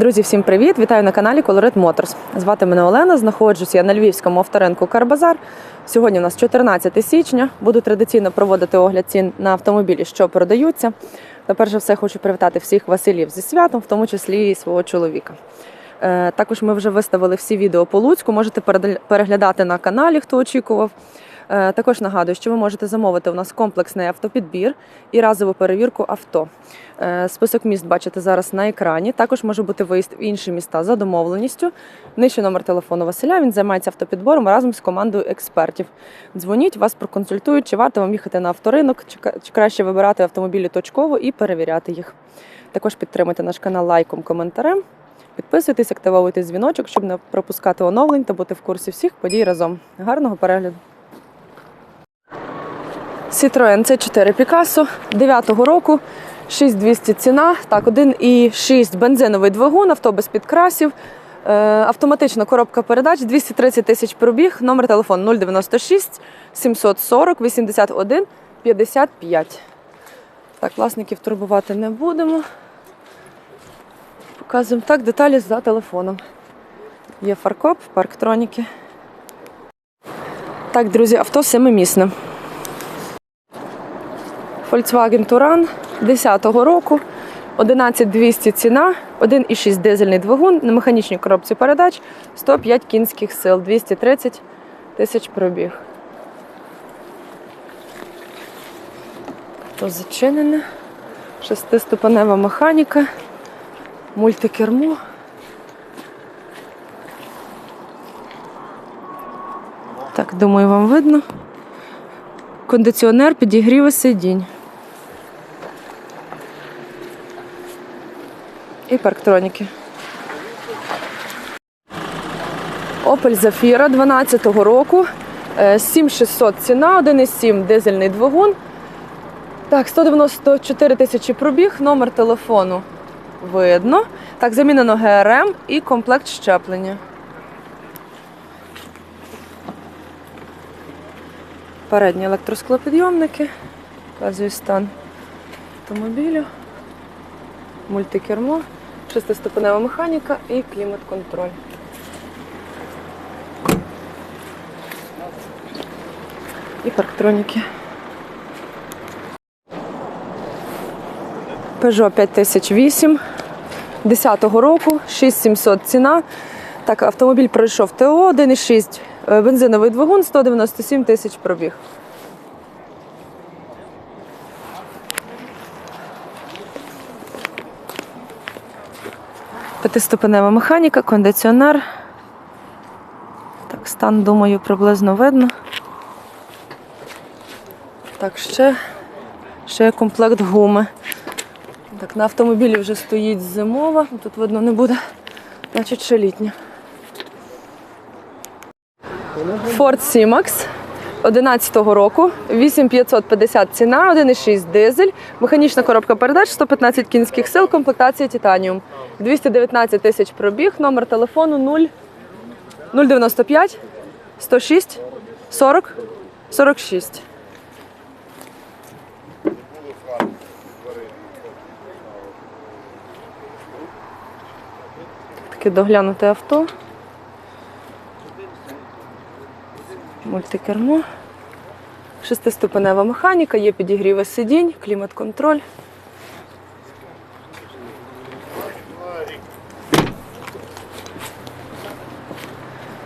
Друзі, всім привіт! Вітаю на каналі Colorit Motors. Звати мене Олена. Знаходжусь я на львівському авторинку Карбазар. Сьогодні у нас 14 січня. Буду традиційно проводити огляд цін на автомобілі, що продаються. Та перш за все хочу привітати всіх Василів зі святом, в тому числі і свого чоловіка. Е, Також ми вже виставили всі відео по Луцьку. Можете переглядати на каналі, хто очікував. Е, Також нагадую, що ви можете замовити у нас комплексний автопідбір і разову перевірку авто. Е, Список міст бачите зараз на екрані. Також може бути виїзд в інші міста за домовленістю. Нижче номер телефону Василя. Він займається автопідбором разом з командою експертів. Дзвоніть, вас проконсультують, чи варто вам їхати на авторинок, чи краще вибирати автомобілі точково і перевіряти їх. Також підтримуйте наш канал лайком, коментарем. Підписуйтесь, активовуйте дзвіночок, щоб не пропускати оновлень та бути в курсі всіх подій разом. Гарного перегляду! Citroen C4 Picasso 9-го року, 6200 ціна, так, 1,6 бензиновий двигун, авто без підкрасів, е, автоматична коробка передач, 230 тисяч пробіг, номер телефону 096 740 81 55. Так, власників турбувати не будемо. Показуємо так, деталі за телефоном. Є фаркоп, парктроніки. Так, друзі, авто семимісне. Volkswagen Touran 10-го року, 11200 ціна, 1,6 дизельний двигун на механічній коробці передач, 105 кінських сил, 230 тисяч пробіг. То зачинене. Шестиступенева механіка, мультикермо. Так, думаю, вам видно. Кондиціонер підігріви сидінь. І парктроніки. Opel Zafira 12-го року. Е, 7600 ціна, 1,7 дизельний двигун. Так, 194 тисячі пробіг, номер телефону видно. Так, замінено ГРМ і комплект щеплення. Передні електросклопідйомники. Показую стан автомобілю. Мультикермо, шестиступенева механіка і клімат-контроль. І парктроніки. Peugeot 5008 10-го року, 6700 ціна. Так, автомобіль пройшов ТО, 1,6 е, бензиновий двигун, 197 тисяч пробіг. П'ятиступенева механіка, кондиціонер. Так, стан, думаю, приблизно видно. Так, ще, ще комплект гуми. Так, на автомобілі вже стоїть зимова, тут видно не буде, значить ще літня. Ford C-Max 11-го року, 8550 ціна, 1,6 дизель, механічна коробка передач, 115 кінських сил, комплектація Титаніум. 219 тисяч пробіг, номер телефону 0 095 106 40 46. Таке доглянуте авто. Мультикермо. Шестиступенева механіка, є підігріви сидінь, клімат-контроль.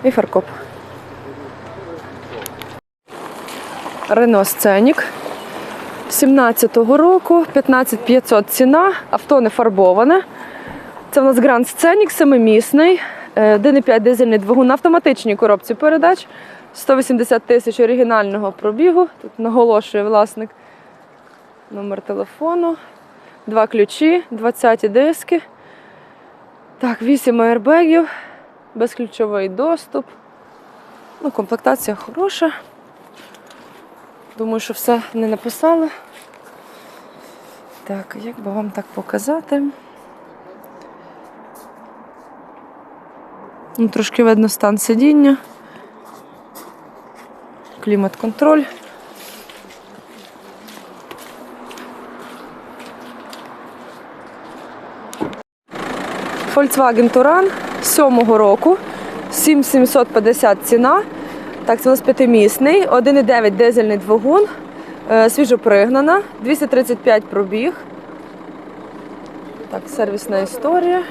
І фаркоп. Рено Сценік 17-го року, 15500 ціна, авто не фарбоване. Це в нас Grand Scenic, семимісний, е, 1,5 дизельний двигун на автоматичній коробці передач, 180 тисяч оригінального пробігу. Тут наголошує власник номер телефону, два ключі, 20 диски. Так, 8 аербегів, безключовий доступ. Ну, комплектація хороша. Думаю, що все не написали. Так, як би вам так показати? Ну, трошки видно стан сидіння. Клімат-контроль. Volkswagen Touran 7-го року. 7750 ціна. Так, це у нас п'ятимісний, 1,9 дизельний двигун, е, свіжопригнана, 235 пробіг. Так, сервісна історія.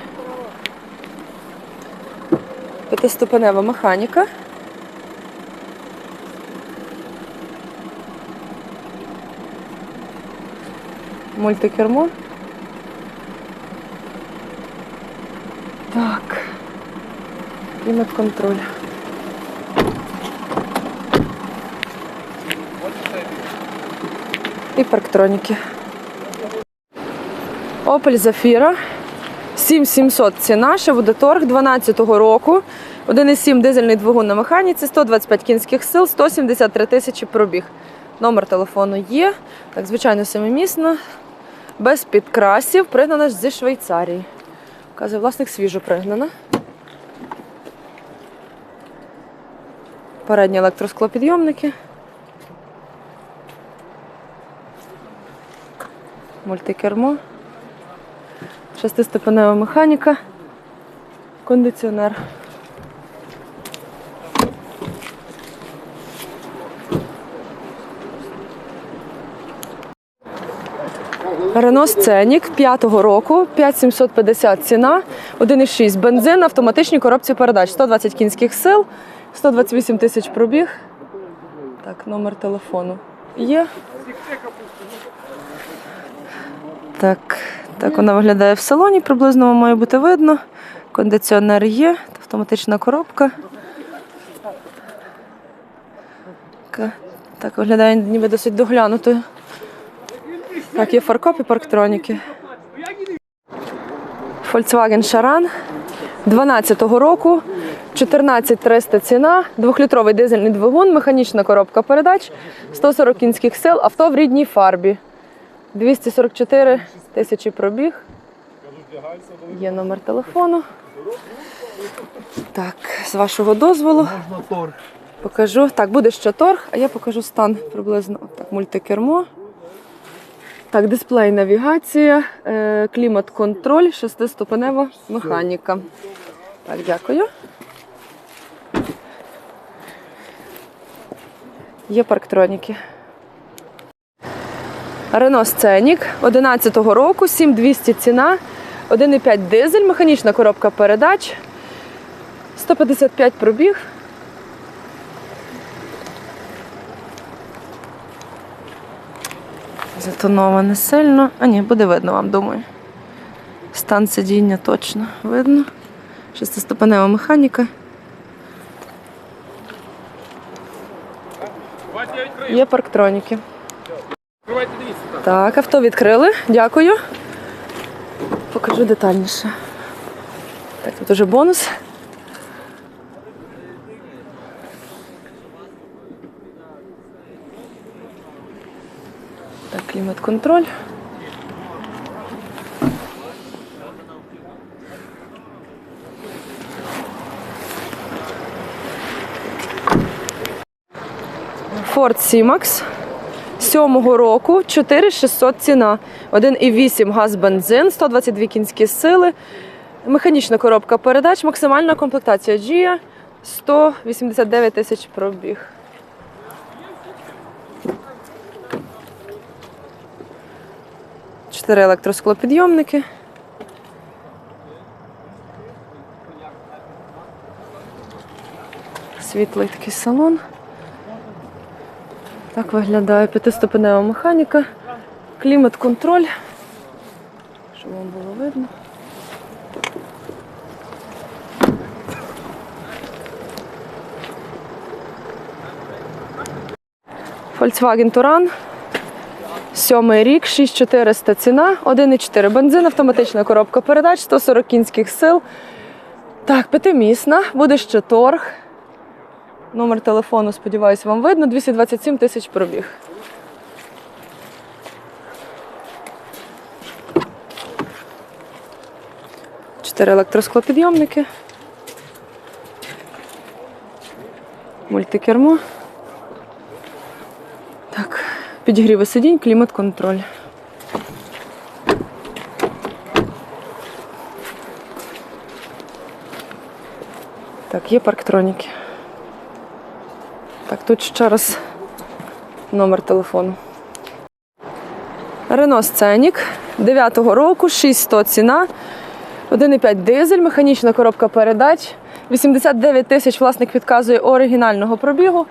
П'ятиступенева механіка. Мультикермо. Так. Клімат-контроль. І парктроніки. Opel Zafira. 7700 ціна, ще буде торг 12-го року. 1,7 дизельний двигун на механіці, 125 кінських сил, 173 тисячі пробіг. Номер телефону є. Так, звичайно, семимісна, без підкрасів, пригнана зі Швейцарії. Вказує, власник свіжо пригнана. Передні електросклопідйомники. Мультикермо. Шестиступенева механіка. Кондиціонер. Рено Сценік 5-го року, 5750 ціна, 1,6 бензин, на автоматичній коробці передач, 120 кінських сил, 128 тисяч пробіг. Так, номер телефону є. Так, так вона виглядає в салоні, приблизно вам має бути видно. Кондиціонер є, автоматична коробка. Так, виглядає ніби досить доглянутою. Так, є фаркоп і парктроніки. Volkswagen Charan 12-го року, 14300 ціна, двохлітровий дизельний двигун, механічна коробка передач, 140 кінських сил, авто в рідній фарбі. 244 тисячі пробіг. Є номер телефону. Так, з вашого дозволу покажу. Так, буде ще торг, а я покажу стан приблизно. Так, мультикермо. Так, дисплей навігація, е, клімат-контроль, шестиступенева механіка. Так, дякую. Є парктроніки. Рено Сценік 11-го року, 7200 ціна, 1,5 дизель, механічна коробка передач, 155 пробіг. Затоноване сильно. А ні, буде видно вам, думаю. Стан сидіння точно видно. Шестиступенева механіка. Є парктроніки. Так, авто відкрили. Дякую. Покажу детальніше. Так, тут уже бонус. Так, клімат-контроль. Ford C-Max. 7-го року 4600 ціна. 1,8 газ бензин, 122 кінські сили, механічна коробка передач, максимальна комплектація Gia 189 тисяч пробіг. Чотири електросклопідйомники. Світлий такий салон. Так виглядає п'ятиступенева механіка, клімат-контроль. Щоб вам було видно. Volkswagen Touran. Сьомий рік, 6400 ціна, 1,4 бензин, автоматична коробка передач, 140 кінських сил. Так, п'ятимісна, буде ще торг. Номер телефону, сподіваюся, вам видно. 227 тисяч пробіг. Чотири електросклопідйомники. Мультикермо. Так, підігріви сидінь, клімат-контроль. Так, є парктроніки. Так, тут ще раз номер телефону. Рено Сценік 9-го року, 6100 ціна, 1,5 дизель, механічна коробка передач. 89 тисяч власник підказує оригінального пробігу.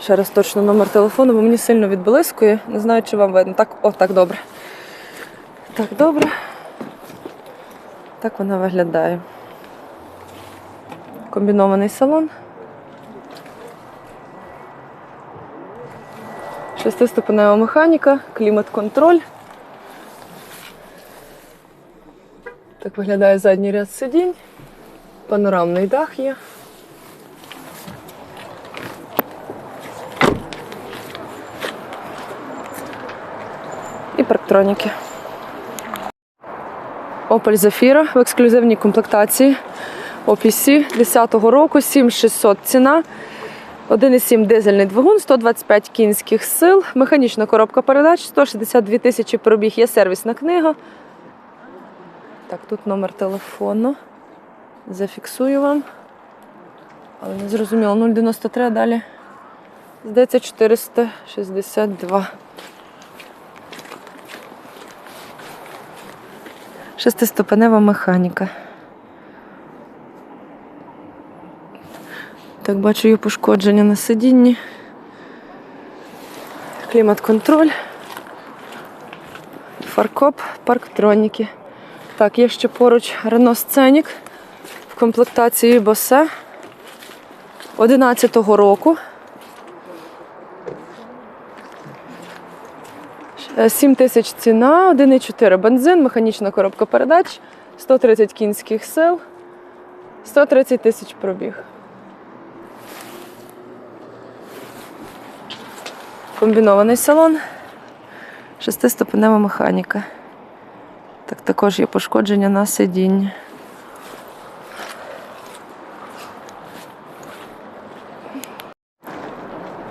Ще раз точно номер телефону, бо мені сильно відблискує. Не знаю, чи вам видно. Так, о, так добре. Так, добре. Так вона виглядає. Комбінований салон. Шестиступенева механіка, клімат-контроль. Так виглядає задній ряд сидінь. Панорамний дах є. І парктроніки. Opel Zafira в ексклюзивній комплектації OPC 10-го року, 7600 ціна. 1,7 дизельний двигун, 125 кінських сил, механічна коробка передач, 162 тисячі пробіг, є сервісна книга. Так, тут номер телефону. Зафіксую вам. Але не зрозуміло, 093 а далі. Здається, 462. Шестиступенева механіка. Так, бачу, є пошкодження на сидінні. Клімат-контроль. Фаркоп, парктроніки. Так, є ще поруч Renault Scenic в комплектації Bose 11-го року. 7 тисяч ціна, 1,4 бензин, механічна коробка передач, 130 кінських сил, 130 тисяч пробіг. Комбінований салон, шестиступенева механіка. Так також є пошкодження на сидінні.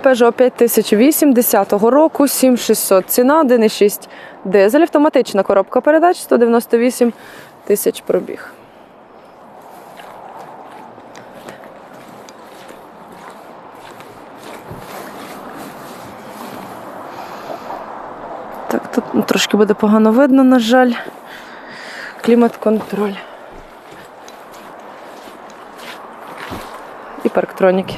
Peugeot 5008 10 року, 7600 ціна, 1,6 дизель, автоматична коробка передач, 198 тисяч пробіг. Так, тут ну, трошки буде погано видно, на жаль. Клімат-контроль. І парктроніки.